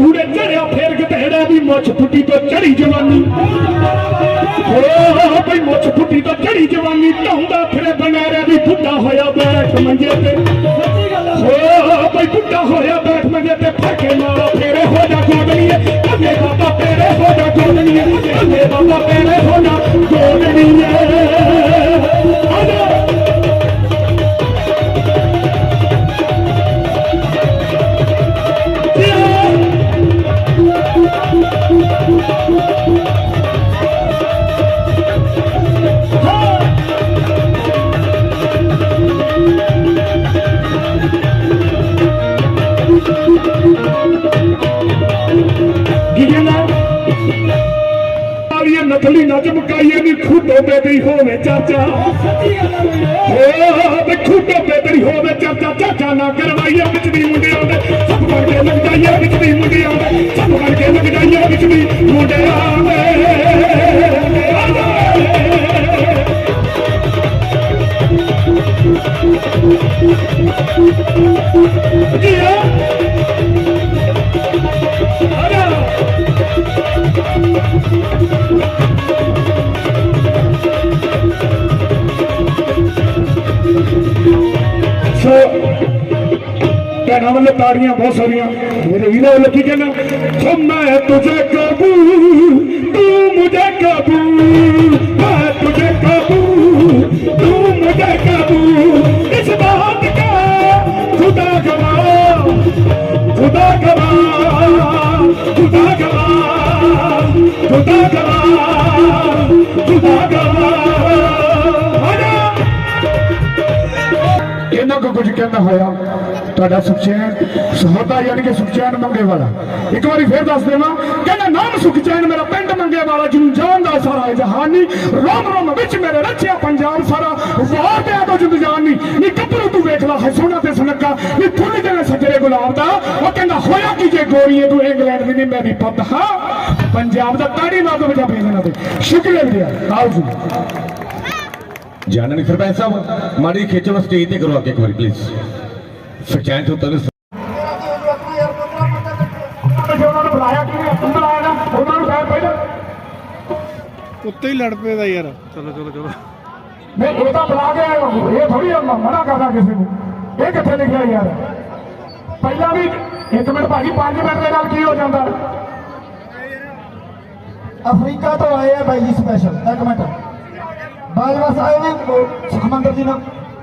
ਖੇਡਾਂ ਚੜਿਆ ਫੇਰ ਗਧੇੜਾ ਦੀ ਮੁੱਛ ਫੁੱਟੀ ਤੋਂ ਚੜੀ ਜਵਾਨੀ। ਹੋ ਬਈ ਮੁੱਛ ਫੁੱਟੀ ਤੋਂ ਚੜੀ ਜਵਾਨੀ, ਢਾਉਂਦਾ ਫਿਰੇ ਬਨਾਰਿਆ ਦੀ ਬੁੱਢਾ ਹੋਇਆ ਬੈਠ ਮੰਜੇ ਤੇ। ਹੋ ਬਈ ਬੁੱਢਾ ਹੋਇਆ ਬੈਠ ਮੰਜੇ ਤੇ, ਫੜਕੇ ਮਾਰਾ ਫੇਰੇ ਹੋ ਜਾ ਗੋਦਨੀਏ ਕੰਨੇ ਬਾਬਾ ਤੇਰੇ ਹੋ ਜਾ ਗੋਦਨੀਏ ਕੰਨੇ ਬਾਬਾ ਤੇਰੇ ਹੋ ਜਾ ਗੋਦਨੀਏ ਆਲੀਏ ਨਕਲੀ ਨਾ ਨੀ ਖੂਟੋ ਬੇਬੀ ਹੋਵੇ ਚਾਚਾ। ਓ ਤੇ ਖੂਟੋ ਬੇਬੀ ਹੋਵੇ ਚਾਚਾ ਚਾਚਾ ਨਾ ਕਰਵਾਈਏ ਵਿੱਚ ਦੀ ਮੁੰਡਿਆਂ ਦੇ। ਸਭ ਵਰਗੇ ਲੱਗ ਵਿੱਚ ਦੀ ਮੁੰਡਿਆਂ ਦੇ। ਸਭ ਵਰਗੇ ਲੱਗ ਵਿੱਚ ਦੀ ਮੁੰਡਿਆਂ ਦੇ। ਜੀਆ ਤਾੜੀਆਂ ਬਹੁਤ ਸਾਰੀਆਂ। ਮੇਰੇ ਵੀਰੋ ਲੱਗੀ ਕੀ ਕਹਿਣਾ ਹੋ ਮੈਂ ਤੁਝੇ ਕਾਬੂ, ਤੂੰ ਮੁਝੇ ਕਾਬੂ। ਤੁਹਾਡਾ ਸੁਖਚੈਨ ਸਹੋਦਾ ਯਾਨੀ ਕਿ ਸੁਖਚੈਨ ਮੰਗੇ ਵਾਲਾ। ਇੱਕ ਵਾਰੀ ਫੇਰ ਦੱਸ ਦੇਵਾਂ, ਕਹਿੰਦਾ ਨਾਮ ਸੁਖਚੈਨ ਮੇਰਾ ਪਿੰਡ ਮੰਗੇ ਵਾਲਾ, ਜਿਹਨੂੰ ਜਾਣਦਾ ਸਾਰਾ ਜਹਾਨੀ ਰੋਮ ਰੋਮ ਵਿੱਚ ਮੇਰੇ ਰੱਖਿਆ ਪੰਜਾਬ ਸਾਰਾ, ਵਾਰ ਤੇ ਆਦੋ ਜਿੰਦ ਜਾਨੀ ਨੀ ਕੱਪਰੂ ਤੂੰ ਵੇਖ ਲਾ ਹੈ ਤੇ ਸੁਨੱਖਾ, ਨੀ ਫੁੱਲ ਜਿਵੇਂ ਸੱਜਰੇ ਗੁਲਾਬ ਦਾ, ਉਹ ਕਹਿੰਦਾ ਹੋਇਆ ਕੀ ਜੇ ਗੋਰੀਏ ਤੂੰ, ਇੰਗਲੈਂਡ ਦੀ ਨਹੀਂ ਮੈਂ ਵੀ ਪੁੱਤ ਹਾਂ। ਪੰਜਾਬ ਦਾ ਤਾੜੀ ਲਾ ਦੋ ਵਜਾ ਭੇਜਣਾ ਤੇ। ਸ਼ੁਕਰੀਆ ਵੀਰੇ ਆਓ ਜੀ। ਜਾਣਨ ਸਰਪੰਚ ਸਾਹਿਬ ਮਾੜੀ ਖਿੱਚੋ ਸਟੇਜ ਤੇ ਕਰੋ ਅੱਗੇ ਇੱਕ ਵਾਰੀ ਪਲੀਜ਼ ਸੁਖਚੈਨ ਤੋਂ ਤੈਨੂੰ ਜੇ ਉਹਨਾਂ ਨੂੰ ਬੁਲਾਇਆ ਕਿ ਨਹੀਂ ਤੂੰ ਬੁਲਾਇਆ ਨਾ ਉਹਨਾਂ ਨੂੰ ਕਹਿ ਪਹਿਲਾਂ ਉੱਤੇ ਹੀ ਲੜ ਪਏ ਦਾ ਯਾਰ। ਚਲੋ ਚਲੋ ਚਲੋ। ਮੈਂ ਇਹ ਤਾਂ ਬੁਲਾ ਕੇ ਆਇਆ ਹਾਂ ਇਹ ਥੋੜੀ ਮਨਾ ਕਰਦਾ ਕਿਸੇ ਨੂੰ। ਇਹ ਕਿੱਥੇ ਲਿਖਿਆ ਯਾਰ? ਪਹਿਲਾਂ ਵੀ ਇੱਕ ਮਿੰਟ ਭਾਜੀ 5 ਮਿੰਟ ਦੇ ਨਾਲ ਕੀ ਹੋ ਜਾਂਦਾ? ਅਫਰੀਕਾ ਤੋਂ ਆਏ ਆ ਬਾਈ ਜੀ ਸਪੈਸ਼ਲ ਇੱਕ ਮਿੰਟ। ਬਾਜਵਾ ਸਾਹਿਬ ਨੇ ਉਹ ਸੁਖਮੰਦਰ ਜੀ ਨੂੰ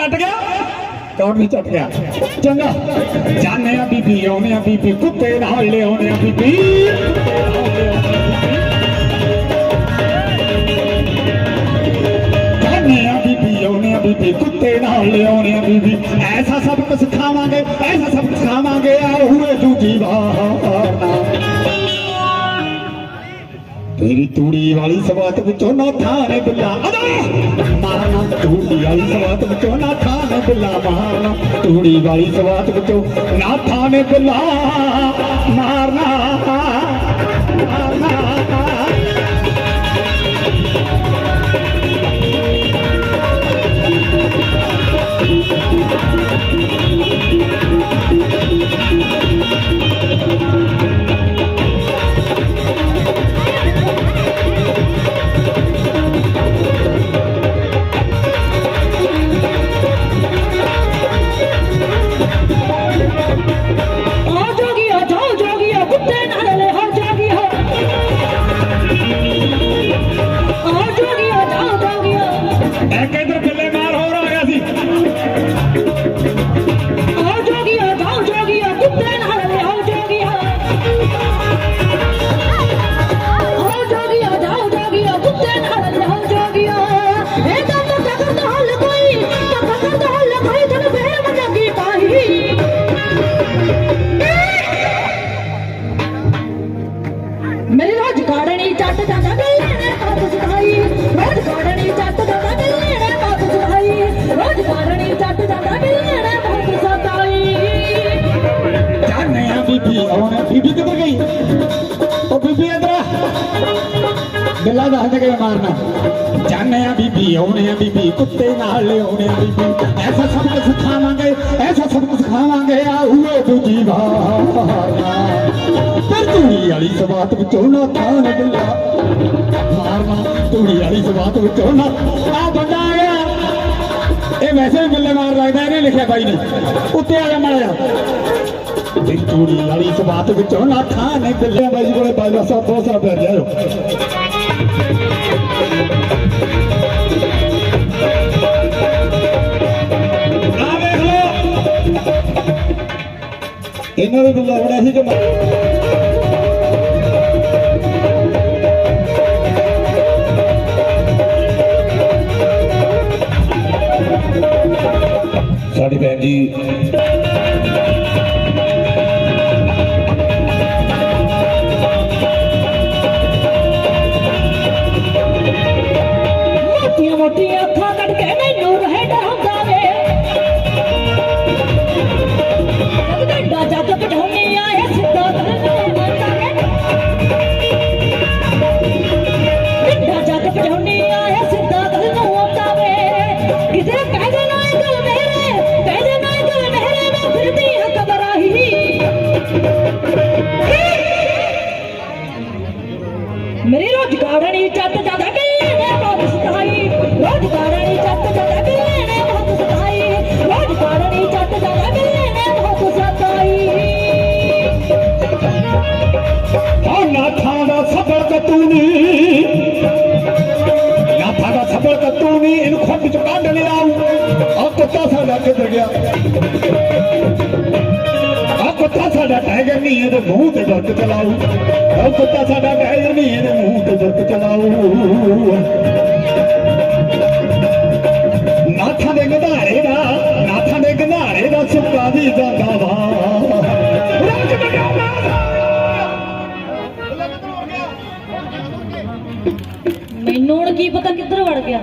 ਟੱਟ ਗਿਆ? ਕੌਣ ਵੀ ਟੱਟ ਗਿਆ। ਚੰਗਾ। ਜਾਣੇ ਆ ਬੀਬੀ, ਆਉਣੇ ਆ ਬੀਬੀ, ਕੁੱਤੇ ਨਾਲ ਲਿਆਉਣੇ ਆ ਬੀਬੀ। ਜਾਣੇ ਆ ਬੀਬੀ, ਆਉਣੇ ਆ ਬੀਬੀ, ਕੁੱਤੇ ਨਾਲ ਲਿਆਉਣੇ ਆ ਬੀਬੀ। ਐਸਾ ਸਭ ਕੁਝ ਖਾਵਾਂਗੇ ਐਸਾ ਸਭ ਕੁਝ ਖਾਵਾਂਗੇ ਆ ਹੋਏ ਦੂਜੀ ਵਾਰ। ਨਾ ਤੂੜੀ ਵਾਲੀ ਸਵਾਤ ਵਿੱਚੋਂ ਨਾ ਥਾਣੇ ਬਿੱਲਾ। ਅਦਾ ਮਾਰਨਾ ਤੂੜੀ ਵਾਲੀ ਸਵਾਤ ਵਿੱਚੋਂ ਨਾ ਥਾਣੇ ਬਿੱਲਾ। ਮਾਰਨਾ ਤੂੜੀ ਵਾਲੀ ਸਵਾਤ ਵਿੱਚੋਂ ਨਾ ਥਾਣੇ ਬਿੱਲਾ। ਮਾਰਨਾ ਮਾਰਨਾ ਦੱਸ ਕੇ ਮਾਰਨਾ? ਜਾਣੇ ਆ ਬੀਬੀ, ਆਉਣੇ ਆ ਬੀਬੀ, ਕੁੱਤੇ ਨਾਲ ਲਿਆਉਣੇ ਆ ਬੀਬੀ। ਐਸਾ ਸਭ ਕੁਝ ਸਿਖਾਵਾਂਗੇ, ਐਸਾ ਸਭ ਕੁਝ ਸਿਖਾਵਾਂਗੇ ਆਉਏ ਦੂਜੀ ਵਾਰ। ਪਰ ਤੂੜੀ ਵਾਲੀ ਸਵਾਤ ਵਿੱਚੋਂ ਨਾ ਥਾਨ ਬਿੱਲਾ ਮਾਰਨਾ ਤੂੜੀ ਵਾਲੀ ਸਵਾਤ ਵਿੱਚੋਂ ਨਾ। ਆ ਬੰਦਾ ਆ ਗਿਆ। ਇਹ ਵੈਸੇ ਵੀ ਬਿੱਲੇ ਮਾਰ ਲੱਗਦਾ, ਇਹਨੇ ਲਿਖਿਆ ਬਾਈ ਨੇ। ਉੱਤੇ ਆ ਜਾ ਮਾੜਾ ਜਾ ਤੇ ਤੂੜੀ ਵਾਲੀ ਸਵਾਤ ਵਿੱਚੋਂ ਨਾ ਥਾਨ ਬਿੱਲੇ ਬਾਈ ਕੋਲੇ ਬਾਈ ਦਾ ਸਾਹਿਬ, ਬਹੁਤ ਸਾਰਾ ਪਿਆਰ ਜਾਇਓ ਇਹਨਾਂ ਦੇ ਬਿੱਲਾ ਬੜਾ ਸੀ ਕਿ ਸਾਡੀ ਭੈਣ ਜੀ ਆ ਨਾਥਾਂ ਦਾ ਸਬਰ ਕਤੂਨੀ ਨਾਥਾਂ ਦਾ ਸਬਰ ਕਤੂਨੀ ਇਹਨੂੰ ਖੁੱਡ ਚ ਕੱਢ ਲਿਆ ਆ ਕੁੱਤਾ ਸਾਡਾ ਕਿੱਧਰ ਗਿਆ? ਆ ਕੁੱਤਾ ਸਾਡਾ ਟਾਈਗਰ ਨਹੀਂ ਇਹਦੇ ਮੂੰਹ ਤੇ ਡੱਕ ਚਲਾਉ ਆ ਕੁੱਤਾ ਸਾਡਾ ਮੈਨੂੰ ਕੀ ਪਤਾ ਕਿੱਧਰ ਵੜ ਗਿਆ।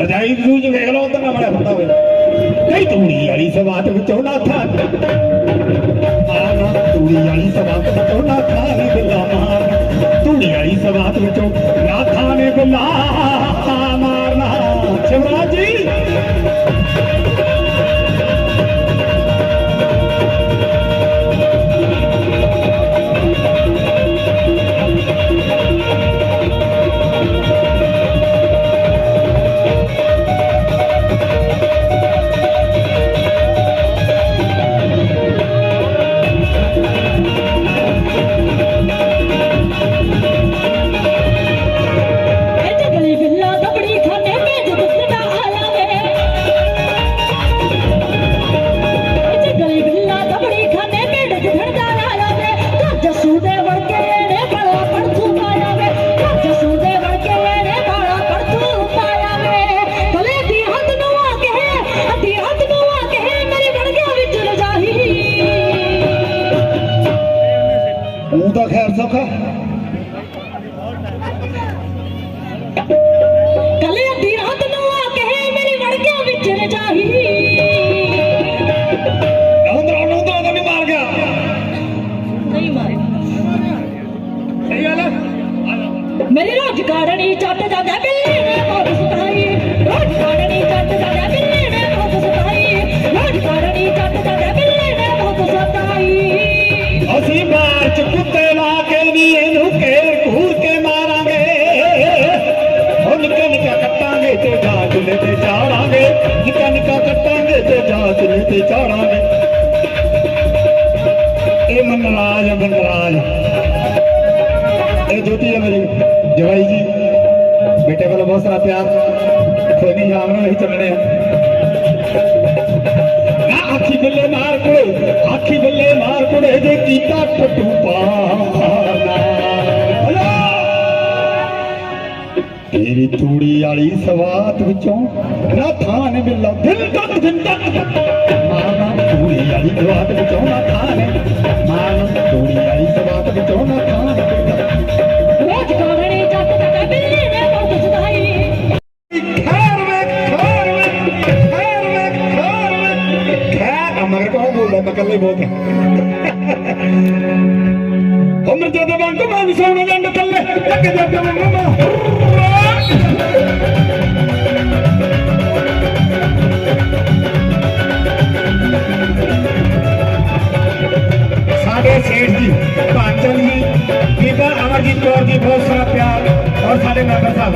ਰਜਾਈ ਜੂਝ ਵੇਖ ਲਓ, ਉਧਰ ਨਾ ਬੜਾ ਹੁੰਦਾ ਹੋਵੇ। ਕਈ ਤੂੜੀ ਵਾਲੀ ਸਵਾਤ ਵਿੱਚੋਂ ਨਾ ਥਾ ਆਨਾ ਤੂੜੀ ਵਾਲੀ ਸਵਾਤ ਵਿੱਚੋਂ ਨਾ ਥਾ ਨੇ ਬਿੱਲਾ ਮਾਰ। ਤੂੜੀ ਵਾਲੀ ਸਵਾਤ ਵਿੱਚੋਂ ਨਾ ਥਾ ਨੇ ਬਿੱਲਾ ਮਾਰਨਾ। ਸ਼ਿਵਰਾਜ ਜੀ! ਸੇਵਾ ਜੀ। ਬੇਟੇ ਵੱਲੋਂ ਬਹੁਤ ਸਾਰਾ ਪਿਆਰ, ਕੋਈ ਨਹੀਂ ਆਉਣਾ ਨਹੀਂ ਚੱਲਣੇ ਆ। ਆਖੀ ਬੱਲੇ ਮਾਰ ਕੁੜੇ ਆਖੀ ਬੱਲੇ ਮਾਰ ਕੁੜੇ ਜੇ ਕੀਤਾ ਟੱਟੂ ਪਾਣਾ ਤੇਰੀ ਤੂੜੀ ਵਾਲੀ ਸਵਾਤ ਵਿੱਚੋਂ ਨਾ ਥਾਨ ਮਿਲਾ ਦਿਨ ਤੱਕ ਦਿਨ ਤੱਕ। ਮਾਰਨਾ ਤੂੜੀ ਵਾਲੀ ਸਵਾਤ ਵਿੱਚੋਂ ਨਾ ਥਾਨ ਮਾਰਨਾ ਤੂੜੀ ਵਾਲੀ ਸਵਾਤ ਵਿੱਚੋਂ ਨਾ ਥਾਨ ਮਗਰ ਕੌਣ ਬੋਲਦਾ ਮੈਂ ਕੱਲਾ ਹੀ ਬੋਲਦਾ ਹਮਰ ਜਦੋਂ ਬੰਦ ਮੈਂ ਸੋਣ ਲੰਡ ਥੱਲੇ ਤੱਕ ਜਾ ਕੇ ਸਾਡੇ ਸੇਠ ਜੀ ਭਾਂਚਲ ਜੀ, ਬੀਬਾ ਅਮਰਜੀਤ ਕੌਰ ਜੀ, ਬਹੁਤ ਸਾਰਾ ਔਰ ਸਾਡੇ ਮੈਂਬਰ ਸਾਹਿਬ।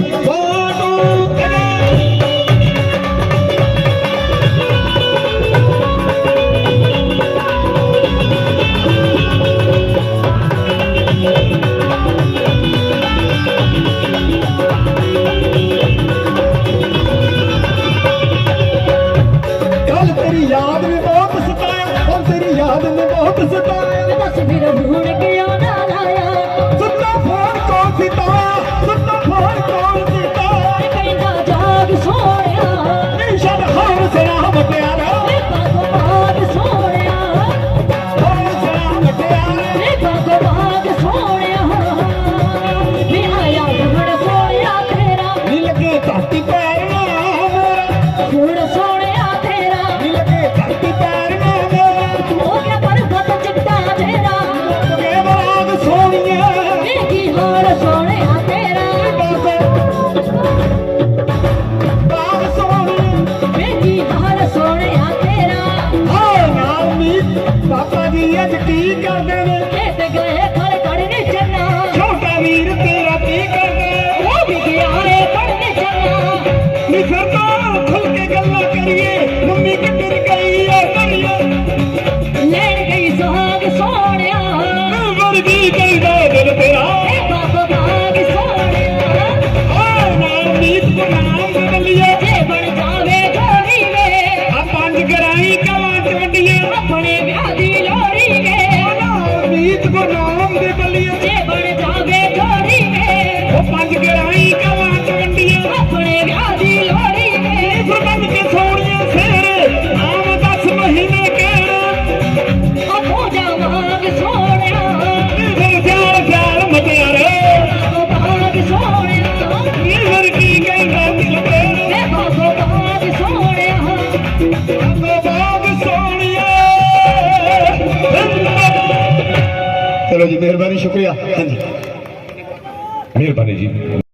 Bye. ਵਰਗੀ ਕਹਿੰਦਾ ਸ਼ੁਕਰੀਆ। ਹਾਂਜੀ ਮਿਹਰਬਾਨੀ ਜੀ।